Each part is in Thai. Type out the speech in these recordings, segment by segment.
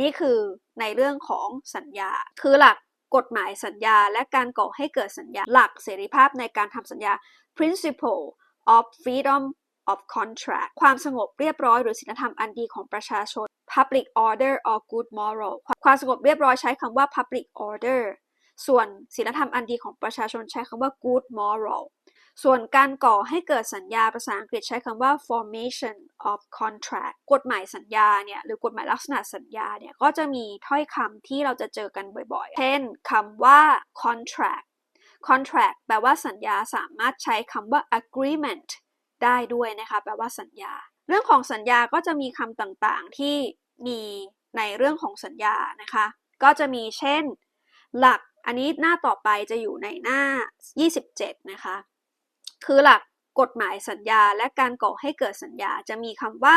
นี่คือในเรื่องของสัญญา คือหลักกฎหมายสัญญา และการก่อให้เกิดสัญญา หลักเสรีภาพในการทำสัญญา principle of freedom of contract ความสงบเรียบร้อยหรือศีลธรรมอันดีของประชาชน public order or good moral ความสงบเรียบร้อยใช้คำว่า public order ส่วนศีลธรรมอันดีของประชาชนใช้คำว่า good moral ส่วนการก่อให้เกิดสัญญาภาษาอังกฤษใช้คำว่า formation of contract กฎหมายสัญญาเนี่ยหรือกฎหมายลักษณะสัญญาเนี่ยก็จะมีถ้อยคำที่เราจะเจอกันบ่อยๆ เช่นคำว่า contract contract แปลว่าสัญญาสามารถใช้คำว่า agreement ได้ด้วยนะคะแปลว่าสัญญา เรื่องของสัญญาก็จะมีคำต่างๆที่มีในเรื่องของสัญญานะคะ ก็จะมีเช่น หลักอันนี้หน้าต่อไปจะอยู่ในหน้า 27 นะคะ คือหลักกฎหมายสัญญาและการก่อให้เกิดสัญญาจะมีคำว่า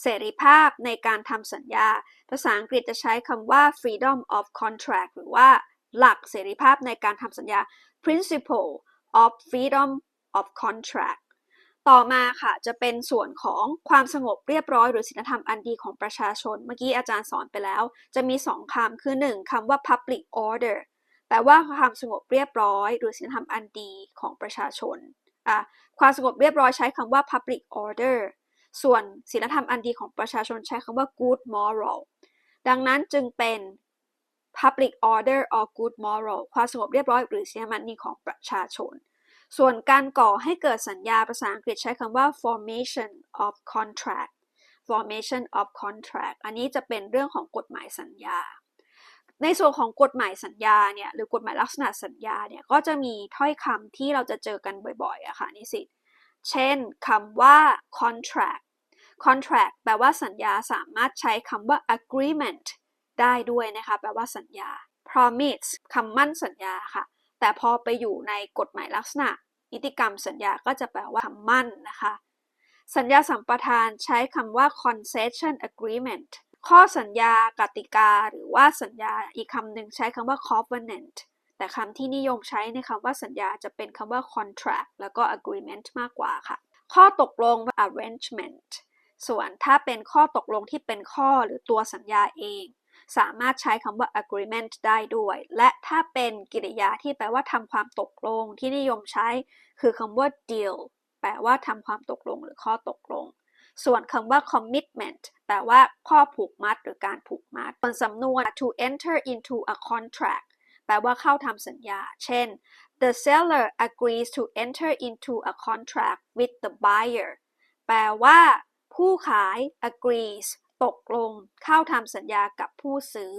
เสรีภาพในการทำสัญญา ภาษาอังกฤษจะใช้คำว่า freedom of contract หรือว่าหลักเสรีภาพในการทำสัญญา principle of freedom of contract ต่อมาค่ะจะเป็นส่วนของความสงบเรียบร้อยหรือศีลธรรมอันดีของประชาชน เมื่อกี้อาจารย์สอนไปแล้ว จะมี 2คำคือ 1คำว่า public order แปลว่าความสงบเรียบร้อย หรือศีลธรรมอันดีของประชาชน ความสงบเรียบร้อยใช้คำว่า public order ส่วนศีลธรรมอันดีของประชาชนใช้คำว่า good moral ดังนั้นจึงเป็น public order or good moral ความสงบเรียบร้อยหรือศีลธรรมอันดีของประชาชน ส่วนการก่อให้เกิดสัญญาภาษาอังกฤษใช้คำว่า formation of contract formation of contract อันนี้จะเป็นเรื่องของกฎหมายสัญญา ในส่วนของกฎหมายสัญญาเนี่ยหรือกฎหมายลักษณะสัญญาเนี่ยก็จะมีถ้อยคำที่เราจะเจอกันบ่อยๆอะค่ะนิสิตเช่นคำว่า contract contract แปลว่าสัญญาสามารถใช้คำว่า agreement ได้ด้วยนะคะแปลว่าสัญญา promise คำมั่นสัญญาค่ะ แต่พอไปอยู่ในกฎหมายลักษณะ นิติกรรมสัญญาก็จะแปลว่าคำมั่นนะคะ สัญญาสัมปทานใช้คำว่า concession agreement ข้อสัญญากติกาหรือว่าสัญญาอีกคำหนึ่งใช้คำว่า covenant แต่คำที่นิยมใช้ในคำว่าสัญญาจะเป็นคำว่า contract แล้วก็ agreement มากกว่าค่ะ ข้อตกลง arrangement ส่วนถ้าเป็นข้อตกลงที่เป็นข้อหรือตัวสัญญาเอง สามารถใช้คำว่า agreement ได้ด้วย และถ้าเป็นกริยาที่แปลว่าทำความตกลงที่นิยมใช้ คือคำว่า deal แปลว่าทำความตกลงหรือข้อตกลง ส่วนคำว่า commitment แปลว่าข้อผูกมัดหรือการผูกมัดส่วนสำนวน to enter into a contract แปลว่าเข้าทำสัญญา เช่น the seller agrees to enter into a contract with the buyer แปลว่า ผู้ขาย agrees ตกลง เข้าทำสัญญากับผู้ซื้อ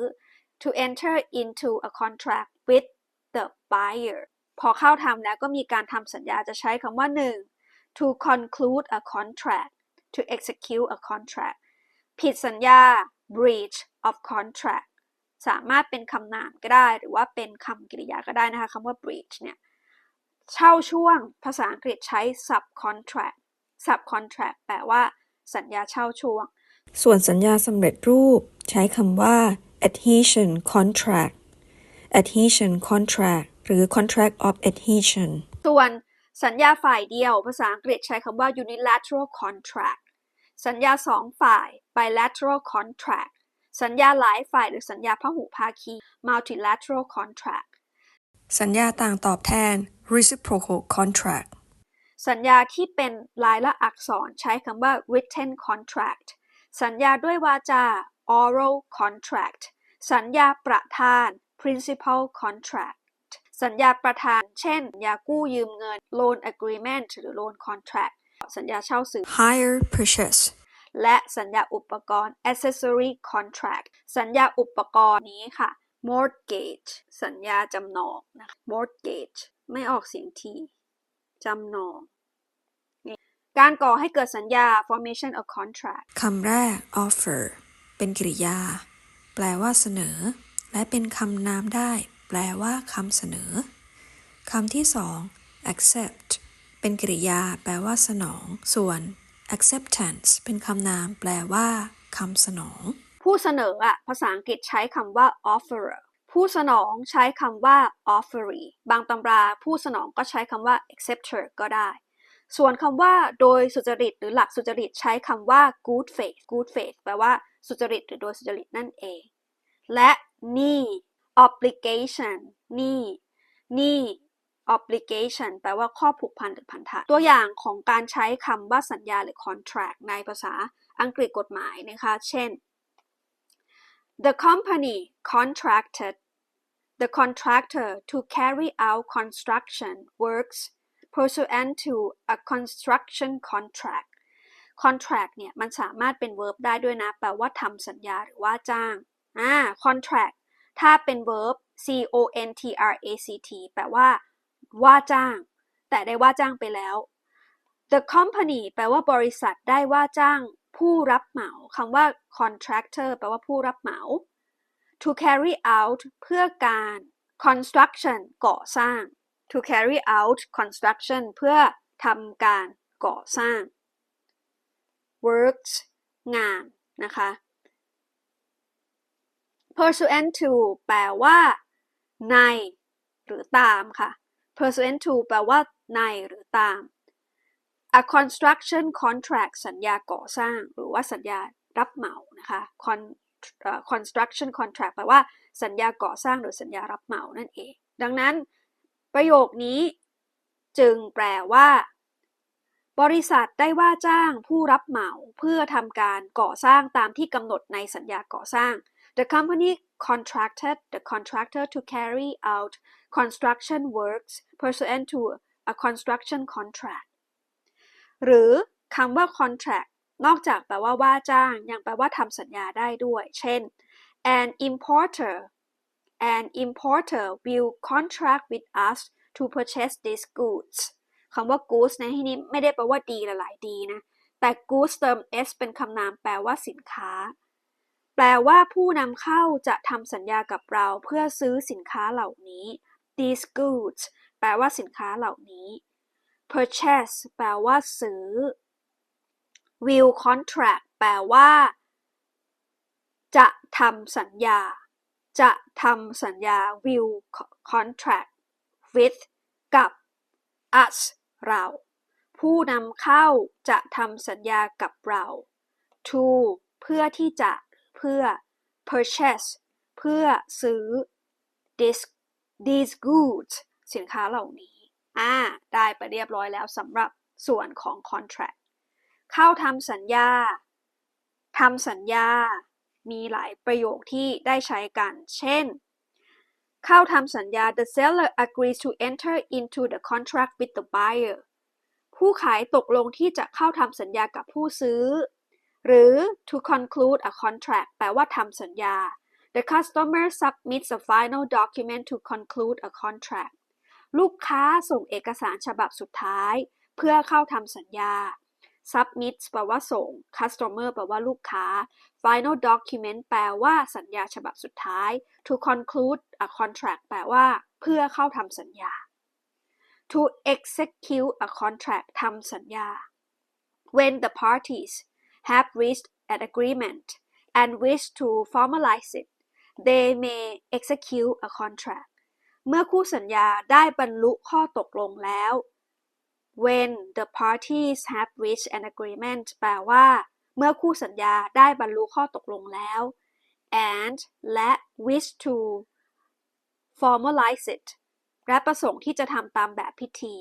to enter into a contract with the buyer พอเข้าทำแล้วก็มีการทำสัญญาจะใช้คำว่า 1. to conclude a contract to execute a contract ผิดสัญญา breach of contract สามารถเป็นคำนามก็ได้ หรือว่าเป็นคำกริยาก็ได้นะคะคำว่า breach เนี่ย เช่าช่วงภาษาอังกฤษใช้ subcontract subcontract แปลว่า สัญญาเช่าช่วง ส่วนสัญญาสำเร็จรูป ใช้คำว่า adhesion contract adhesion contract หรือ contract of adhesion ส่วนสัญญาฝ่ายเดียว ภาษาอังกฤษใช้คำว่า unilateral contract สัญญาสองฝ่าย bilateral contract สัญญาหลายฝ่ายหรือสัญญาพหุภาคี multilateral contract สัญญาต่างตอบแทน reciprocal contract สัญญาที่เป็นลายละอักษรใช้คำว่า written contract สัญญาด้วยวาจา oral contract สัญญาประทาน principal contract สัญญาประทาน เช่นสัญญากู้ยืมเงิน loan agreement หรือ loan contract สัญญาเช่าซื้อ hire purchase และสัญญาอุปกรณ์ accessory contract สัญญาอุปกรณ์นี้ค่ะ mortgage สัญญาจำนองนะคะ mortgage ไม่ออกเสียงทีจำนอง การก่อให้เกิดสัญญา formation of contract คำแรก offer เป็นกริยา แปลว่าเสนอ และเป็นคำนามได้ แปลว่าคำเสนอคำที่สอง accept เป็นกริยาแปลว่าสนอง ส่วน acceptance เป็นคำนามแปลว่าคำสนอง ผู้เสนออะภาษาอังกฤษใช้คำว่า offerer ผู้สนองใช้คำว่า offeree บางตำราผู้สนองก็ใช้คำว่า acceptor ก็ได้ ส่วนคำว่าโดยสุจริตหรือหลักสุจริตใช้คำว่า good faith good faith แปลว่าสุจริตหรือโดยสุจริตนั่นเอง และหนี้ obligation หนี้หนี้ obligation แปลว่าข้อผูกพันหรือพันธะ ตัวอย่างของการใช้คำว่าสัญญาหรือ contract ในภาษาอังกฤษกฎหมายนะคะ เช่น the company contracted the contractor to carry out construction works pursuant to a construction contract contract เนี่ยมันสามารถเป็น verb ได้ด้วยนะ แปลว่าทำสัญญาหรือว่าจ้าง อ่า contract ถ้าเป็น verb c o n t r a c t แปลว่า ว่าจ้าง แต่ได้ว่าจ้างไปแล้ว the company แปลว่าบริษัทได้ว่าจ้าง ผู้รับเหมาคำว่า contractor แปลว่าผู้รับเหมา to carry out เพื่อการ construction ก่อสร้าง to carry out construction เพื่อทำการก่อสร้าง works งานนะคะ pursuant to แปลว่า ใน หรือตามค่ะ pursuant to แปลว่า ในหรือตาม a construction contract สัญญาก่อสร้าง หรือว่าสัญญารับเหมานะคะ Con construction contract แปลว่า สัญญาก่อสร้างหรือสัญญารับเหมานั่นเอง ดังนั้นประโยคนี้จึงแปลว่า บริษัทได้ว่าจ้างผู้รับเหมาเพื่อทำการก่อสร้างตามที่กำหนดในสัญญาก่อสร้าง The company contracted the contractor to carry out construction works pursuant to a construction contract หรือคำว่า contract นอกจากแปลว่าว่าจ้าง ยังแปลว่าทำสัญญาได้ด้วย เช่น an importer an importer will contract with us to purchase these goods คำว่า goods ในที่นี้ไม่ได้แปลว่าดีหลายๆดีนะ แต่ goods เติม s เป็นคำนามแปลว่าสินค้า ลว่าผู้นำเข้าจะทำสัญญากับเราเพื่อซื้อสินค้าเหล่านี้ these goods แปลว่าสินค้าเหล่านี้ purchase แปลว่าซื้อ will contract แปลว่า จะทำสัญญา จะทำสัญญา will contract with กับ us เรา ผู้นำเข้าจะทำสัญญากับเรา to เพื่อที่จะ เพื่อ purchase เพื่อซื้อ this these goods สินค้าเหล่านี้ อ่า ได้ไปเรียบร้อยแล้วสำหรับส่วนของ contract เข้าทำสัญญา ทำสัญญา มีหลายประโยคที่ได้ใช้กัน เช่น เข้าทำสัญญา the seller agrees to enter into the contract with the buyer ผู้ขายตกลงที่จะเข้าทำสัญญากับผู้ซื้อ หรือ to conclude a contract แปลว่าทำสัญญา the customer submits a final document to conclude a contract ลูกค้าส่งเอกสารฉบับสุดท้าย เพื่อเข้าทำสัญญา submit แปลว่าส่ง customer แปลว่าลูกค้า final document แปลว่าสัญญาฉบับสุดท้าย to conclude a contract แปลว่า เพื่อเข้าทำสัญญา to execute a contract ทำสัญญา when the parties have reached an agreement and wish to formalize it they may execute a contract เมื่อคู่สัญญาได้บรรลุข้อตกลงแล้ว when the parties have reached an agreement แปลว่า เมื่อคู่สัญญาได้บรรลุข้อตกลงแล้ว and และ wish to formalize it และประสงค์ที่จะทำตามแบบพิธี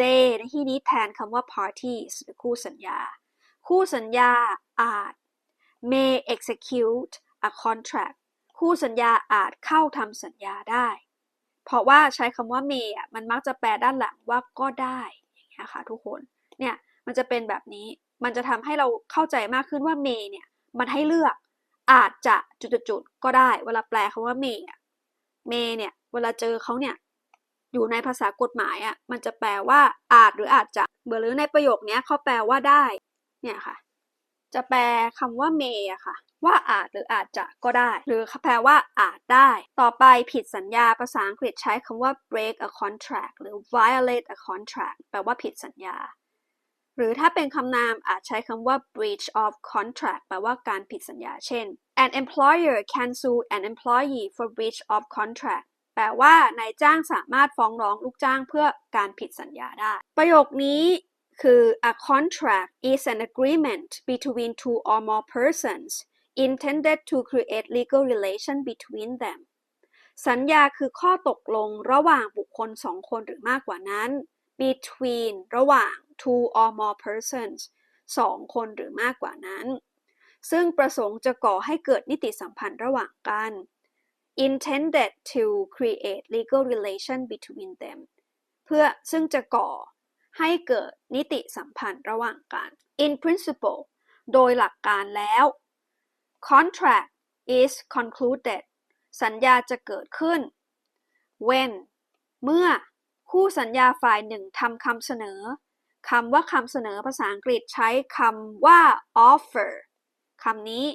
they ในที่นี้แทนคำว่า parties หรือคู่สัญญา คู่สัญญาอาจ may execute a contract คู่สัญญาอาจเข้าทำสัญญาได้ เพราะว่าใช้คำว่า may อะมันมักจะแปลด้านหลังว่าก็ได้อย่างเงี้ยค่ะทุกคนเนี่ยมันจะเป็นแบบนี้มันจะทำให้เราเข้าใจมากขึ้นว่า may เนี่ยมันให้เลือกอาจจะจุดๆก็ได้ เวลาแปลคำว่า may อะ may เนี่ยเวลาเจอเขาเนี่ยอยู่ในภาษากฎหมายอะมันจะแปลว่าอาจหรืออาจจะเบอร์หรือในประโยคนี้เขาแปลว่าได้ เนี่ยค่ะ จะแปลคำว่า may อะค่ะ ว่าอาจหรืออาจจะก็ได้ หรือแปลว่าอาจได้ ต่อไปผิดสัญญาภาษาอังกฤษใช้คำว่า break a contract หรือ violate a contract แปลว่าผิดสัญญา หรือถ้าเป็นคำนามอาจใช้คำว่า breach of contract แปลว่าการผิดสัญญา เช่น an employer can sue an employee for breach of contract แปลว่านายจ้างสามารถฟ้องร้องลูกจ้างเพื่อการผิดสัญญาได้ ประโยคนี้ คือ a contract is an agreement between two or more persons intended to create legal relation between them สัญญาคือข้อตกลงระหว่างบุคคลสองคนหรือมากกว่านั้น between ระหว่าง two or more persons สองคนหรือมากกว่านั้น ซึ่งประสงค์จะก่อให้เกิดนิติสัมพันธ์ระหว่างกัน intended to create legal relation between them เพื่อซึ่งจะก่อ ให้เกิดนิติสัมพันธ์ระหว่างกัน in principle โดยหลักการแล้ว contract is concluded สัญญาจะเกิดขึ้น when เมื่อคู่สัญญาฝ่ายหนึ่งทำคำเสนอคำว่าคำเสนอภาษาอังกฤษใช้คำว่า offer คำนี้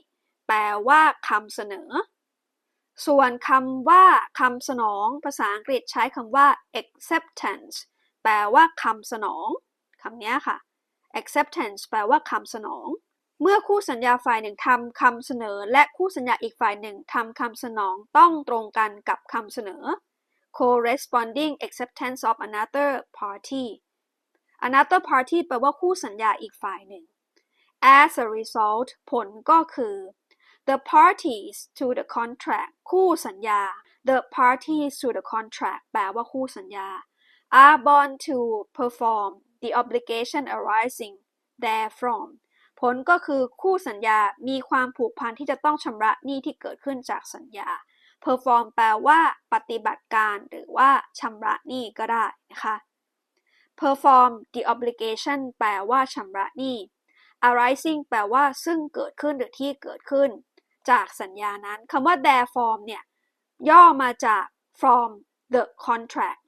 แปลว่าคำเสนอ ส่วนคำว่าคำสนอง ภาษาอังกฤษใช้คำว่า acceptance แปลว่าคำสนองคำนี้ค่ะ acceptance แปลว่าคำสนอง เมื่อคู่สัญญาฝ่ายหนึ่งทำคำเสนอ และคู่สัญญาอีกฝ่ายหนึ่งทำคำสนองต้องตรงกันกับคำเสนอ corresponding acceptance of another party another party แปลว่าคู่สัญญาอีกฝ่ายหนึ่ง as a result ผลก็คือ the parties to the contract คู่สัญญา the parties to the contract แปลว่าคู่สัญญา are bound to perform the obligation arising therefrom ผลก็คือคู่สัญญามีความผูกพันที่จะต้องชำระหนี้ที่เกิดขึ้นจากสัญญา perform แปลว่าปฏิบัติการหรือว่าชำระหนี้ก็ได้นะคะ perform the obligation แปลว่าชำระหนี้ arising แปลว่าซึ่งเกิดขึ้นหรือที่เกิดขึ้น จากสัญญานั้นคำว่า therefrom เนี่ยย่อมาจาก from the contract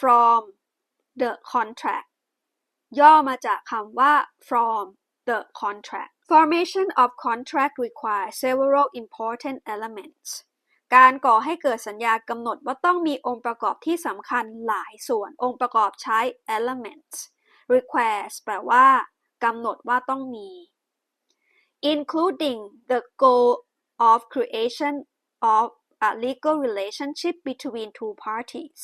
from the contract ย่อมาจากคำว่า from the contract formation of contract requires several important elements การก่อให้เกิดสัญญากำหนดว่าต้องมีองค์ประกอบที่สำคัญหลายส่วน องค์ประกอบใช้ elements requires แปลว่ากำหนดว่าต้องมี including the goal of creation of a legal relationship between two parties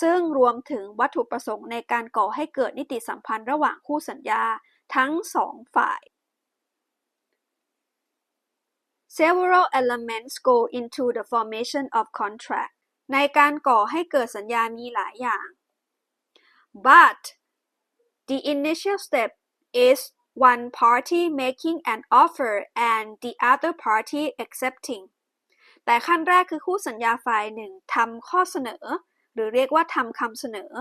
ซึ่งรวมถึงวัตถุประสงค์ในการก่อให้เกิดนิติสัมพันธ์ระหว่างคู่สัญญาทั้งสองฝ่าย Several elements go into the formation of contract ในการก่อให้เกิดสัญญามีหลายอย่าง but the initial step is one party making an offer and the other party accepting แต่ขั้นแรกคือคู่สัญญาฝ่ายหนึ่งทำข้อเสนอ หรือเรียกว่าทำคำเสนอ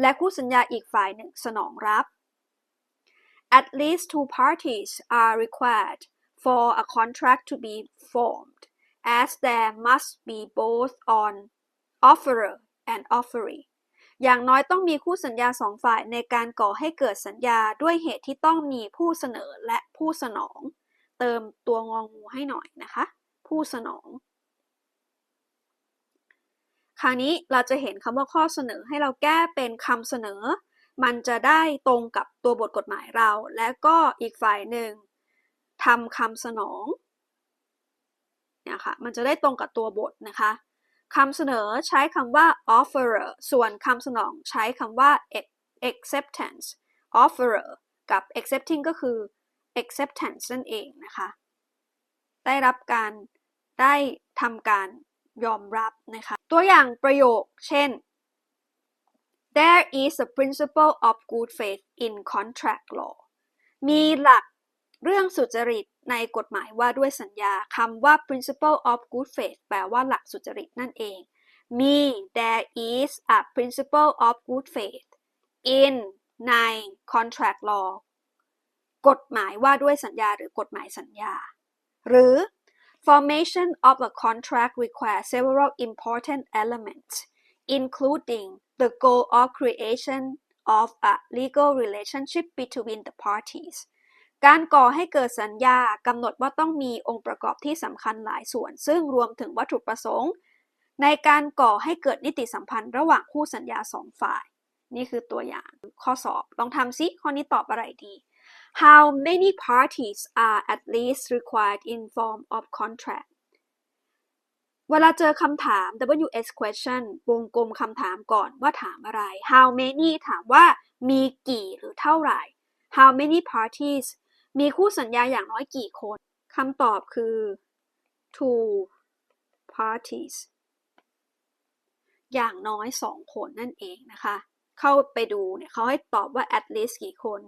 และคู่สัญญาอีกฝ่ายหนึ่งสนองรับ At least two parties are required for a contract to be formed, as there must be both on offerer and offeree. อย่างน้อยต้องมีคู่สัญญาสองฝ่ายในการก่อให้เกิดสัญญาด้วยเหตุที่ต้องมีผู้เสนอและผู้สนอง เติมตัวงองูให้หน่อยนะคะ ผู้สนอง คราวนี้เราจะเห็นคำว่าข้อเสนอให้เราแก้เป็นคำเสนอ มันจะได้ตรงกับตัวบทกฎหมายเรา และก็อีกฝ่ายหนึ่งทำคำสนองเนี่ยค่ะมันจะได้ตรงกับตัวบทนะคะคำเสนอใช้คำว่า offerer ส่วนคำสนองใช้คำว่า acceptance offerer กับ accepting ก็คือ acceptance นั่นเองนะคะ ได้รับการได้ทำการยอมรับนะคะ ตัวอย่างประโยค เช่น There is a principle of good faith in contract law มีหลักเรื่องสุจริตในกฎหมายว่าด้วยสัญญาคำว่า principle of good faith แปลว่าหลักสุจริตนั่นเอง มี there is a principle of good faith in ใน contract law กฎหมายว่าด้วยสัญญาหรือกฎหมายสัญญา หรือ formation of a contract requires several important elements including the goal of creation of a legal relationship between the parties การก่อให้เกิดสัญญากำหนดว่าต้องมีองค์ประกอบที่สำคัญหลายส่วน ซึ่งรวมถึงวัตถุประสงค์ ในการก่อให้เกิดนิติสัมพันธ์ระหว่างคู่สัญญาสองฝ่าย นี่คือตัวอย่างข้อสอบ ลองทำซิข้อนี้ตอบอะไรดี How many parties are at least required in form of contract เวลาเจอคำถาม WS question วงกลมคำถามก่อนว่าถามอะไร How many ถามว่ามีกี่หรือเท่าไหร่ How many parties มีคู่สัญญาอย่างน้อยกี่คนคำตอบคือ two parties อย่างน้อยสองคนนั่นเองนะคะ เข้าไปดูเนี่ยเขาให้ตอบว่า at least กี่คน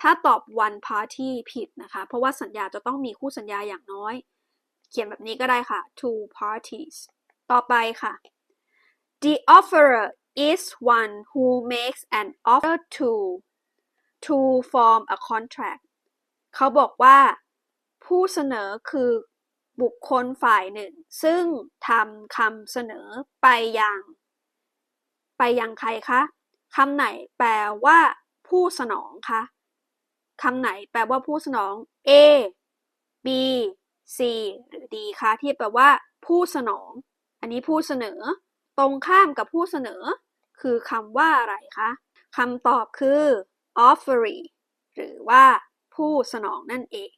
ถ้าตอบ one party ผิดนะคะ เพราะว่าสัญญาจะต้องมีคู่สัญญาอย่างน้อย เขียนแบบนี้ก็ได้ค่ะ two parties ต่อไปค่ะ the offerer is one who makes an offer to to form a contract เขาบอกว่าผู้เสนอคือบุคคลฝ่ายหนึ่ง ซึ่งทำคำเสนอไปยัง ไปยังใครคะ คำไหนแปลว่า ผู้สนองคะคำไหนแปลว่าผู้สนอง A B C หรือ D คะที่แปลว่า ผู้สนอง อันนี้ผู้เสนอ ตรงข้ามกับผู้เสนอ คือคำว่าอะไรคะคำตอบคือ offeree หรือว่า ผู้สนองนั่นเอง